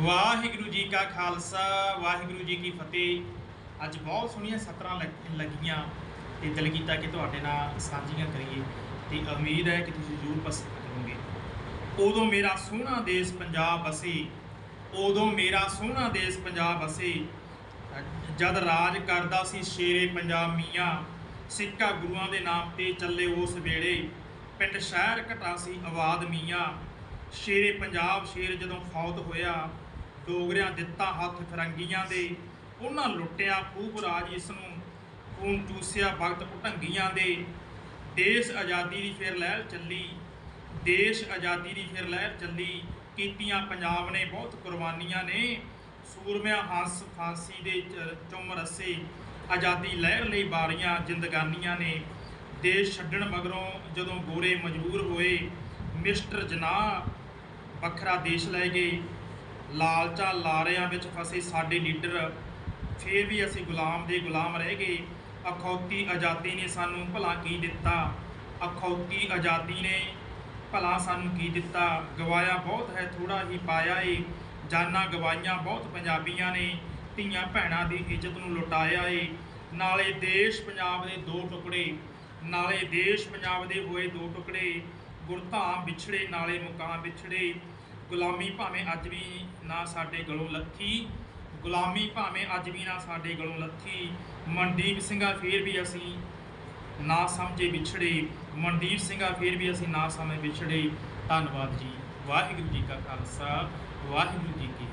ਵਾਹਿਗੁਰੂ ਜੀ ਕਾ ਖਾਲਸਾ, ਵਾਹਿਗੁਰੂ ਜੀ ਕੀ ਫਤਿਹ। ਅੱਜ ਬਹੁਤ ਸੋਹਣੀਆਂ ਸਤਰਾਂ ਲੱਗ- ਲੱਗੀਆਂ ਤੇ ਦਿਲ ਕੀਤਾ ਕਿ ਤੁਹਾਡੇ ਨਾਲ ਸਾਂਝੀਆਂ ਕਰੀਏ ਤੇ ਉਮੀਦ ਹੈ ਕਿ ਤੁਸੀਂ ਜ਼ਰੂਰ ਪਸੰਦ ਕਰੋਗੇ। ਉਦੋਂ ਮੇਰਾ ਸੋਹਣਾ ਦੇਸ਼ ਪੰਜਾਬ ਵਸੇ, ਉਦੋਂ ਮੇਰਾ ਸੋਹਣਾ ਦੇਸ਼ ਪੰਜਾਬ ਵਸੇ, ਜਦ ਰਾਜ ਕਰਦਾ ਸੀ ਸ਼ੇਰੇ ਪੰਜਾਬ ਮੀਆਂ, ਸਿੱਕਾ ਗੁਰੂਆਂ ਦੇ ਨਾਮ ਤੇ ਚੱਲੇ ਉਸ ਵੇਲੇ, ਪਿੰਡ ਸ਼ਹਿਰ ਘਟਾ ਸੀ ਆਬਾਦ ਮੀਆਂ। ਸ਼ੇਰੇ ਪੰਜਾਬ ਸ਼ੇਰ ਜਦੋਂ ਫੌਤ ਹੋਇਆ ਡੋਗਰਿਆਂ ਦਿੱਤਾ ਹੱਥ ਫਿਰੰਗੀਆਂ ਦੇ। ਉਹਨਾਂ ਲੁੱਟਿਆ ਖੂਬ ਰਾਜ ਇਸ ਨੂੰ, ਖੂਨ ਚੂਸਿਆ ਵਕਤ ਭਟੰਗੀਆਂ ਦੇ। ਦੇਸ਼ ਆਜ਼ਾਦੀ ਦੀ ਫਿਰ ਲਹਿਰ ਚੱਲੀ, ਦੇਸ਼ ਆਜ਼ਾਦੀ ਦੀ ਫਿਰ ਲਹਿਰ ਚੱਲੀ। ਕੀਤੀਆਂ ਪੰਜਾਬ ਨੇ ਬਹੁਤ ਕੁਰਬਾਨੀਆਂ ਨੇ। ਸੂਰਮਿਆਂ ਹੰਸ ਫਾਂਸੀ ਦੇ ਚੁੰਮ ਰਸੇ। ਆਜ਼ਾਦੀ ਲਹਿਰ ਲਈ ਬਾਰੀਆਂ ਜ਼ਿੰਦਗਾਨੀਆਂ ਨੇ। ਦੇਸ਼ ਛੱਡਣ ਮਗਰੋਂ ਜਦੋਂ ਗੋਰੇ ਮਜਬੂਰ ਹੋਏ, ਮਿਸਟਰ ਜਨਾਹ ਵੱਖਰਾ ਦੇਸ਼ ਲੈ ਗਏ। ਲਾਲਚਾ ਲਾਰਿਆਂ ਵਿੱਚ ਫਸੇ ਸਾਡੇ ਲੀਡਰ, ਫੇਰ ਵੀ ਅਸੀਂ ਗੁਲਾਮ ਦੇ ਗੁਲਾਮ ਰਹਿ ਗਏ। ਅਖੌਤੀ ਆਜ਼ਾਦੀ ਨੇ ਸਾਨੂੰ ਭਲਾ ਕੀ ਦਿੱਤਾ? ਅਖੌਤੀ ਆਜ਼ਾਦੀ ਨੇ ਭਲਾ ਸਾਨੂੰ ਕੀ ਦਿੱਤਾ? ਗਵਾਇਆ ਬਹੁਤ ਹੈ ਥੋੜਾ ਹੀ ਪਾਇਆ ਏ। ਜਾਨਾਂ ਗਵਾਈਆਂ ਬਹੁਤ ਪੰਜਾਬੀਆਂ ਨੇ, ਧੀਆਂ ਭੈਣਾਂ ਦੀ ਇੱਜ਼ਤ ਨੂੰ ਲੁਟਾਇਆ ਏ। ਨਾਲੇ ਦੇਸ਼ ਪੰਜਾਬ ਦੇ ਦੋ ਟੁਕੜੇ, ਨਾਲੇ ਦੇਸ਼ ਪੰਜਾਬ ਦੇ ਹੋਏ ਦੋ ਟੁਕੜੇ। ਗੁਰਧਾਮ ਵਿਛੜੇ, ਨਾਲੇ ਮੁਕਾਮ ਵਿਛੜੇ। ਗੁਲਾਮੀ ਭਾਵੇਂ ਅੱਜ ਵੀ ਨਾ ਸਾਡੇ ਗਲੋਂ ਲੱਥੀ, ਗੁਲਾਮੀ ਭਾਵੇਂ ਅੱਜ ਵੀ ਨਾ ਸਾਡੇ ਗਲੋਂ ਲੱਥੀ। ਮਨਦੀਪ ਸਿੰਘਾ ਫੇਰ ਵੀ ਅਸੀਂ ਨਾ ਸਮਝੇ ਵਿਛੜੇ। ਮਨਦੀਪ ਸਿੰਘਾ ਫੇਰ ਵੀ ਅਸੀਂ ਨਾ ਸਮਝ ਵਿਛੜੇ। ਧੰਨਵਾਦ ਜੀ। ਵਾਹਿਗੁਰੂ ਜੀ ਕਾ ਖਾਲਸਾ, ਵਾਹਿਗੁਰੂ ਜੀ ਕੀ